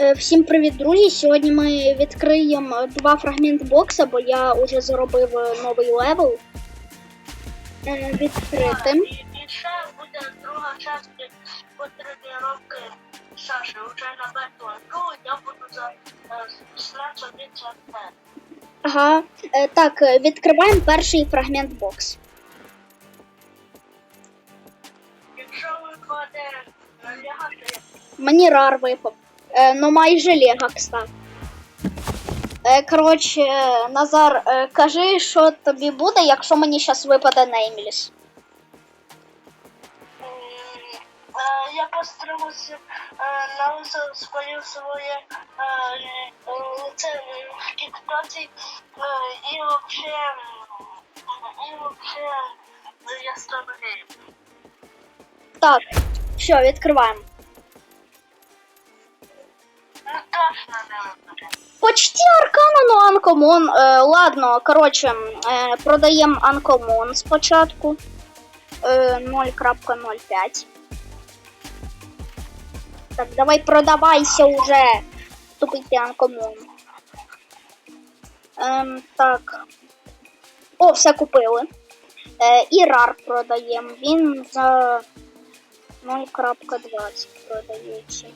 Е, Всім привіт, друзі! Сьогодні ми відкриємо два фрагмент бокса, бо я вже зробив е, новий левел. Е, Відкритим. І, ще буде друга частина по тренування Саші. Вже на бету Ну, я буду за снець. Ага. Так, відкриваємо перший фрагмент бокс. Якщо випаде лягати, Мені рар випав. Е, Ну майже Лего, кстати. Е, Коротше, е, Назар, кажи, що тобі буде, якщо мені зараз випаде е, я постарався на лице спалив своє лице в тіктоці е, і вообще і вообще я стану. Так, все, відкриваємо. Почти аркана, но анкомон. Е, ладно, коротше, е, продаємо анкомон спочатку. Е, 0.05. Так, давай продавайся уже. Тупий ти анкомон. Ем, так. О, все купили. Е, і рар продаємо. Він за 0.20 продається.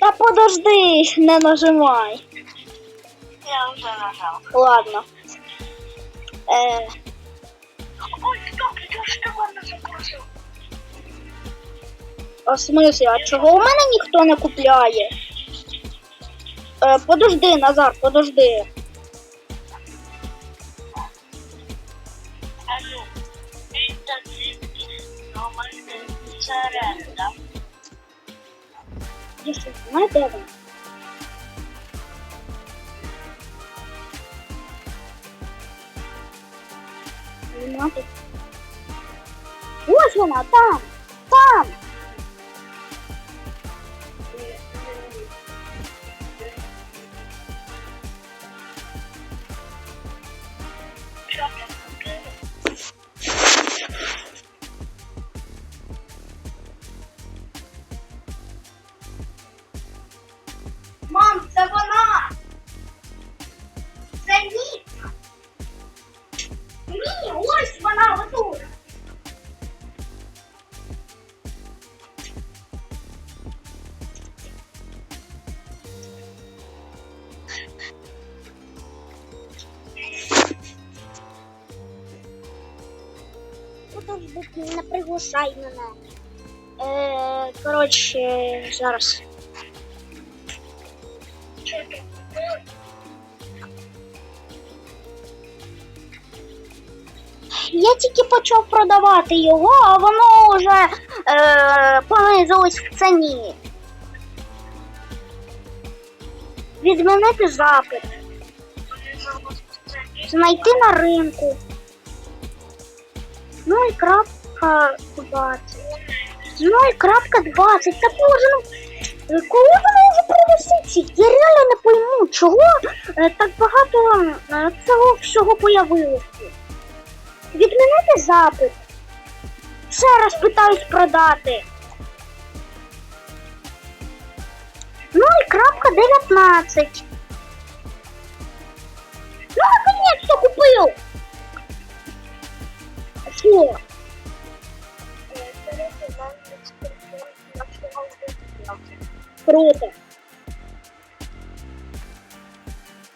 Та подожди, не нажимай. Я вже нажав. Ладно. Е, Ой, стоп, я ж тебе не запросив. а в смысле, а чого у мене ніхто не купляє? Е, подожди, Назар, подожди. Це ренда. Я що, знаю, де вона? Нема тут. Ось вона, там! Там! Що Подожди, не приглушай мене. Е, коротше, зараз. Я тільки почав продавати його, а воно вже е, понизилось в ціні. Відмінити запит, знайти на ринку. Ну і крапка 20. Ну і крапка 20. Та боже, ну е, коли воно вже принесеться? Я реально не пойму, чого е, так багато е, цього всього появилося. Відмінити запит. Ще раз питаюсь продати. Ну і крапка 19. Ну, наконец-то купив! Що? Круто.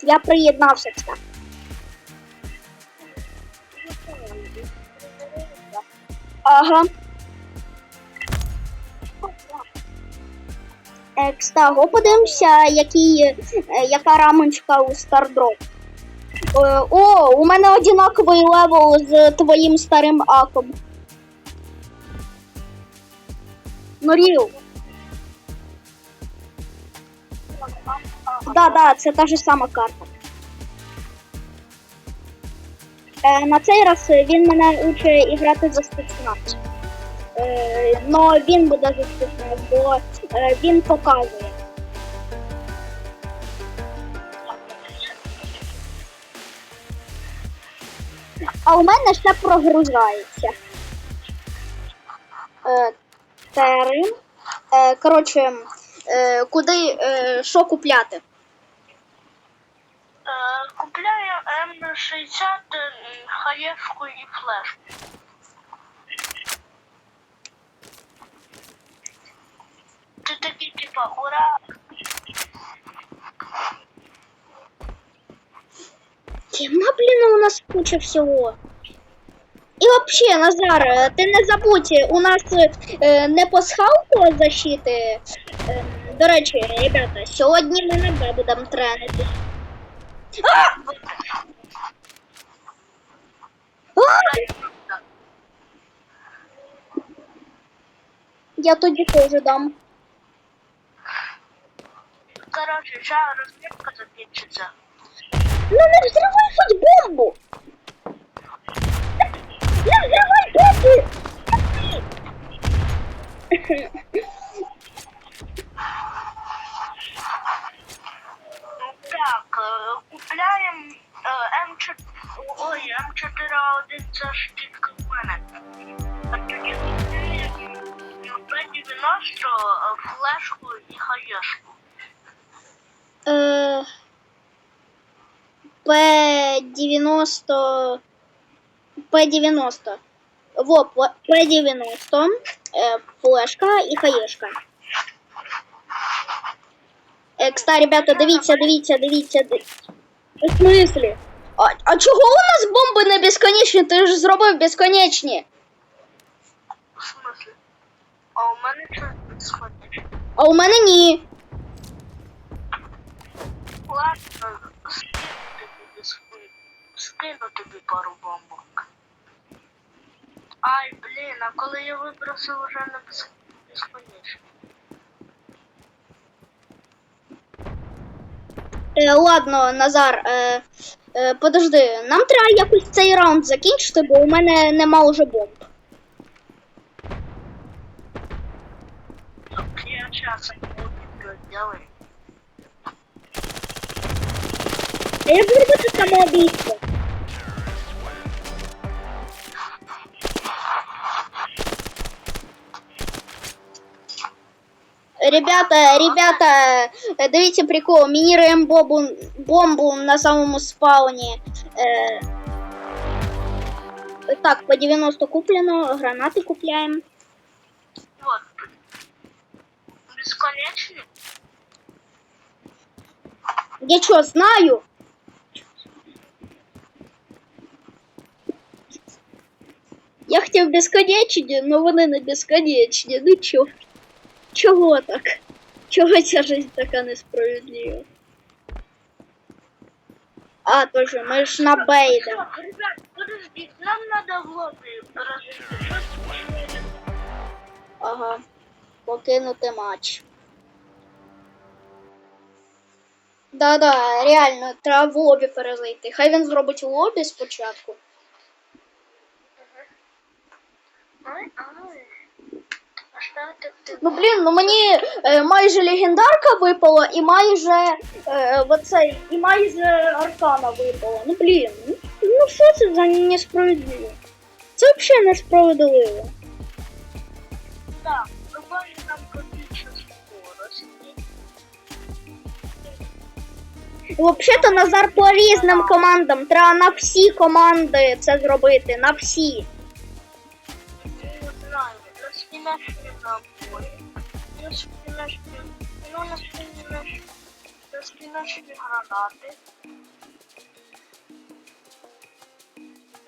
Я приєднався, кстати. Ага. Е, Кстати, подивимося, який, е, яка рамочка у Стардроп. Е, О, у мене одинаковий левел з твоїм старим аком. Норіл. Да, да, це та ж сама карта. Е, на цей раз він мене учить грати за спецназ. Е, но він буде за спецназ, бо е, він показує. А у мене ще прогружається. Е, сери. Е, коротше, е, куди, е, що купляти? Е, купляю М60, е, хаєшку і флешку. Ти такий типа, ура! Тема, блін, у нас куча всього. І взагалі, Назар, е, ти не забудь, у нас е, не пасхалка защити. Е, до речі, ребята, сьогодні ми Б будемо тренити. Я тоді теж дам. Коротше, зараз розмітка закінчиться. Ну не взрывай хоть бомбу! Не взрывай бомбу! П-90... П-90. Во, П- П-90, е, флешка і хаєшка. Е, кстати, ребята, дивіться, дивіться, дивіться. дивіться. В смислі? А, а чого у нас бомби не безконечні? Ти ж зробив безконечні. В смысле? А у мене щось сходить. А у мене ні. Ладно, скину тобі без- Скину тобі пару бомбок. Ай, блін, а коли я вибросив уже не без- безконечно. Е, ладно, Назар, е, е, подожди, нам треба якось цей раунд закінчити, бо у мене нема уже бомб. Я часом не як зробити самоубійство? Ребята, ребята, е, дивіться прикол, мініруємо бомбу, бомбу на самому спауні. Е, так, по 90 куплено, гранати купляємо. Вот. Бесконечный? Я що, знаю? Я хотів безконечні, але вони не безконечні. Ну чого? Чого так? Чого ця жизнь така несправедлива? А, тоже, ми ж на Б йдемо. Так, ребят, подождите, нам надо в лобби разыграть. Ага. Покинути матч. Да-да, реально, треба в лобі перезайти. Хай він зробить лобі спочатку. Ай, Ну блін, ну мені е, майже легендарка випала і майже е, оцей, і майже аркана випала. Ну блін, ну, ну що це за несправедливо? Це взагалі несправедливо. Так, давай нам побільше скорості. Взагалі-то Назар по різним командам. Треба на всі команди це зробити, на всі. Не знаю, на. На. Ну, на спинашні... На спинашні гранати.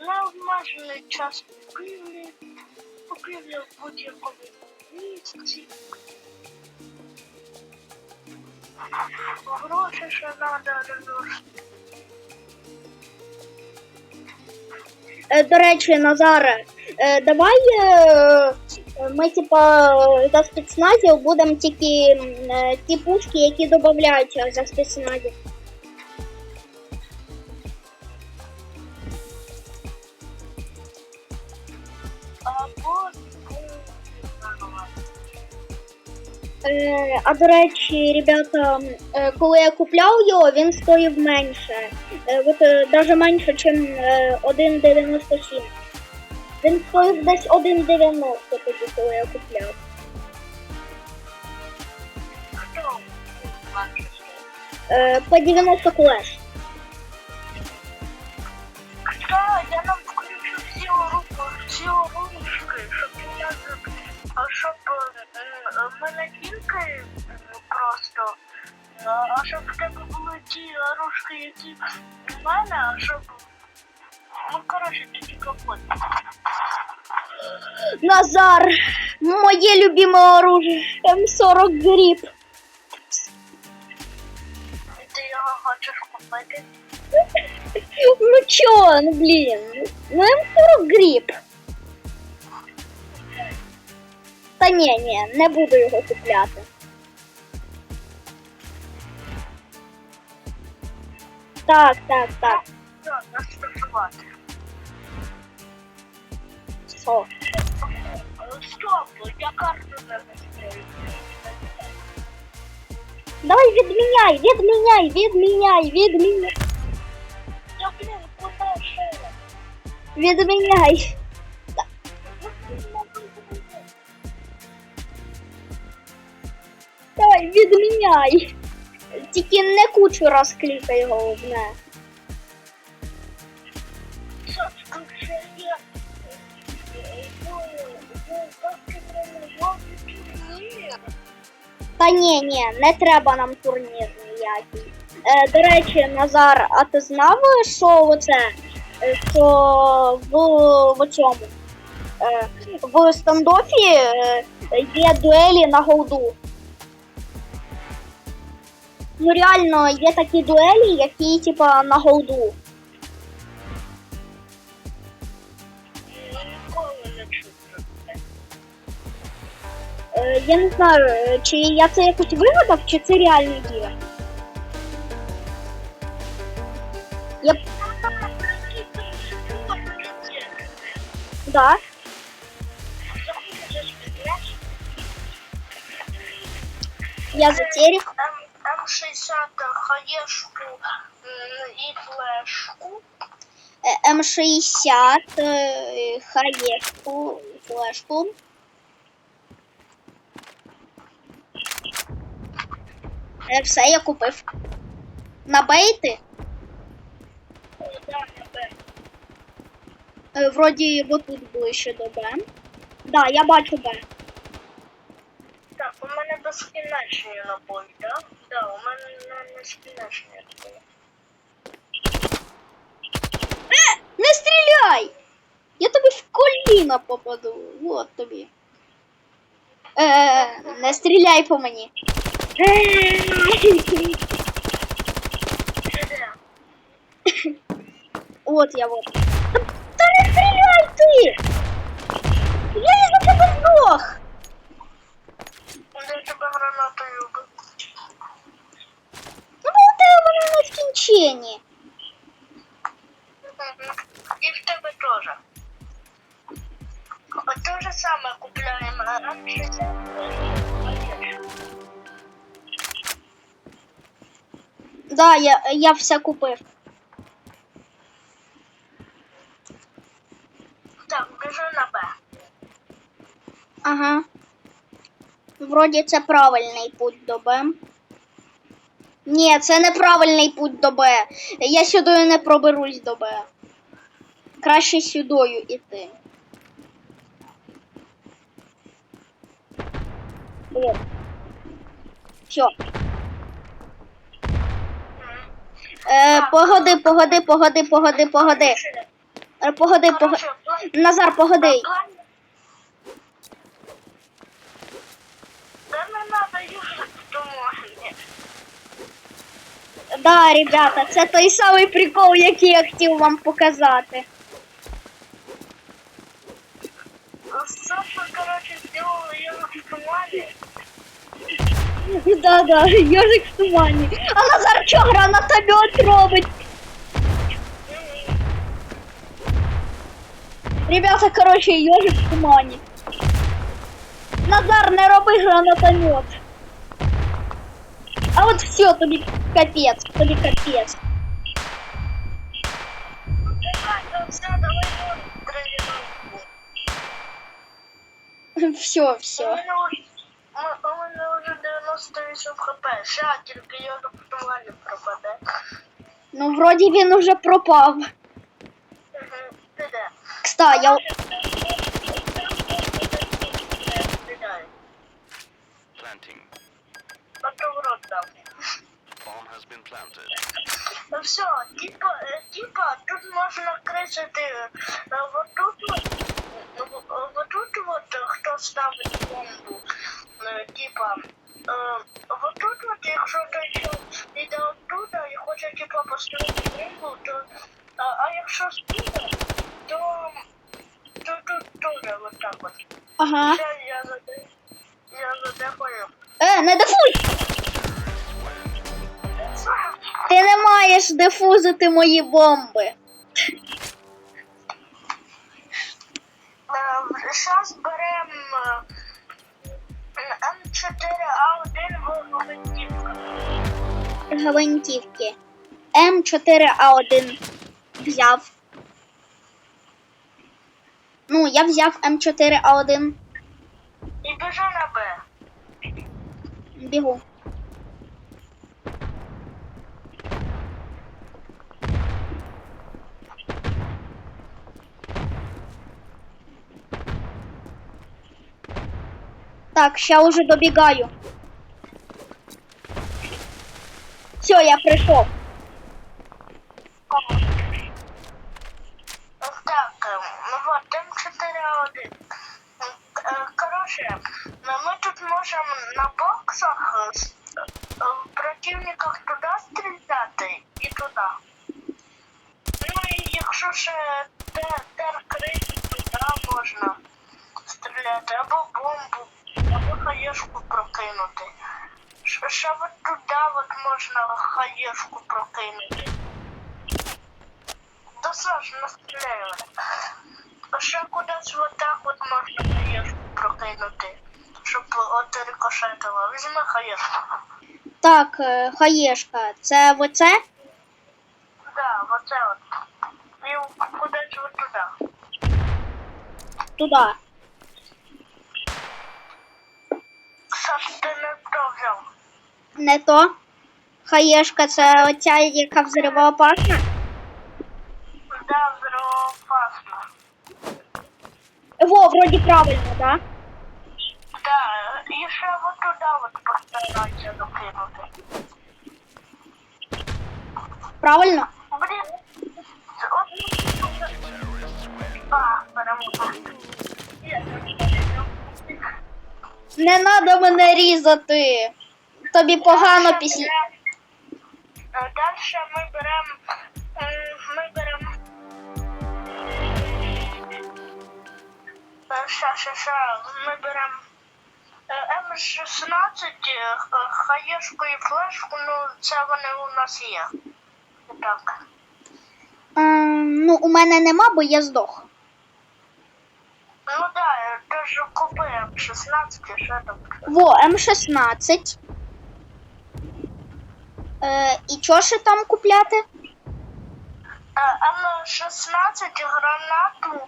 На обмежений час купівлі. Купівлі в будь-якому місці. Гроші ще треба. Е, до речі, Назаре, е, давай е, ми, типа, за спецназів будемо тільки е, ті пушки, які додаються за спецназів. Е, а до речі, ребята, е, коли я купляв його, він стоїв менше. От навіть менше, ніж е, 1,97. Він стоїв десь 1,90 тоді, коли я купляв. Хто? Е, по 90 клеш. Хто? Я нам включу всі руку, всі рушки, щоб я щоб е, е, ми не тільки просто, а щоб в тебе були ті ручки, які в мене, а щоб ну, коротше, тоді капот. Назар, моє любиме оружие. М40 гріб. Ти його хочеш купити? Ну чо, ну блін. Ну М40 гріб. Та ні, ні, не буду його купляти. Так, так, так. Все, нас працювати. Що? Стоп, я карту не. Давай відміняй, відміняй, відміняй, відміняй, Я, блін, куди ще? відміняй. Давай, відміняй. Тільки не кучу раз головне. Та ні, ні, не треба нам турнір ніякий. Е, до речі, Назар, а ти знав, що оце? е, Що в, в цьому? Е, в стандофі е, є дуелі на голду. Ну реально є такі дуелі, які типа на голду. Ніколи не чув я не знаю, е, чи я це якось вигадав, чи це реально є. Я да. Я затерік. М60 хаєшку м, і флешку. Е, М60, е, хаєшку, флешку. Все, я купив. На бейти? Е, Вроді отут ближче до Б. Да, я бачу Б. Так, у мене безкінечні набої, так? Да? Да, у мене не безкінечні набої. Е, не стріляй! Я тобі в коліна попаду. Вот тобі. Е, не стріляй по мені. Е, Ти де? От я вот. Та, та не стріляй ти! Я із-за тебе здох! Я тебе гранатою вбив. Ну бо у тебе воно не скінчені. Мгм. І в тебе теж. От те же саме купляємо М60. Да, я, я все купив. Так, біжу на Б. Ага. Вроді це правильний путь до Б. Ні, це неправильний путь до Б. Я сюди не проберусь до Б. Краще сюдою іти. О. Все. Е, погоди, погоди, погоди, погоди, погоди. Е, погоди, погоди. Назар, погоди. Да не надо южить. Да, ребята, це той самий прикол, який я хотів вам показати. Саша, короче, сделала ее в тумане. Да, да, ежик в тумані. А Назар чо гранатомет робить? Ребята, короче, ежик в тумані. Назар, не роби гранатомет. А от все, тобі капець, тобі капець. Давай, да, все, давай его тренировку. Все, У все. меня уже, у меня уже 90 98 хп. Ша, тільки його потомлення пропаде. Ну, вроді він уже пропав. Угу. Ти де? Кста, я. Planting. Дав. Bomb has been planted. Ну все, типа, е, типа, тут можна кричати, е, вот тут вот, е, вот тут вот, е, хто ставить бомбу, е, типа, е, вот тут вот, якщо що йде оттуда і хоче, типа, поставити бомбу, то, а, якщо спіде, то, то тут теж вот так вот. Ага. Ще я заде, я задефаю. Е, не дефуй! Ти не маєш дефузити мої бомби. Зараз беремо М4А1 в. Гвинтівки. М4А1 взяв. Ну, я взяв М4А1. І біжу на Б. Бігу. Так, ща уже добегаю. Все, я пришел. Так, ем, ну вот, М4А1. Е, Короче, мы тут можем на боксах е, е, противниках туди стріляти і туди. Ну і якщо ще те- теркрити, туди можна стріляти або бомбу, або хаєшку прокинути. Ш- Ще от туди можна хаєшку прокинути. Досажно стріляю. А ще кудись от так от можна хаєшку прокинути, щоб от рикошетило. Візьми хаєшку. Так, е, хаєшка, це оце? Да, оце от. І кудись от туди. Туди. Саш, ти не то взяв. Не то. Хаєшка це оця, яка взривоопасна. Да, взривоопасно. Во, вроді правильно, да? Да, і ще от туди от постарайся докинути. Правильно? Блін, от... А, перемога. Не треба мене різати. Тобі погано після. Далі ми беремо. Ми беремо. Ша, ми беремо М16, е, хаєшку і флешку, ну це вони у нас є. Так. Ем, ну, у мене нема, бо я здох. Ну да, ти ж купи М16 і що там. Во, М16. Е, і що ще там купляти? М16, гранату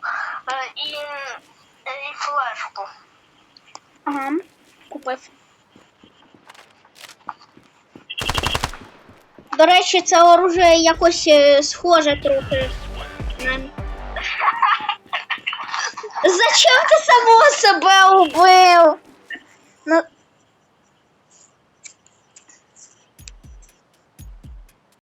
е, і, е, і флешку. Ага, купив. До речі, це оружие якось е, схоже трохи. Зачем ти самого себе убив?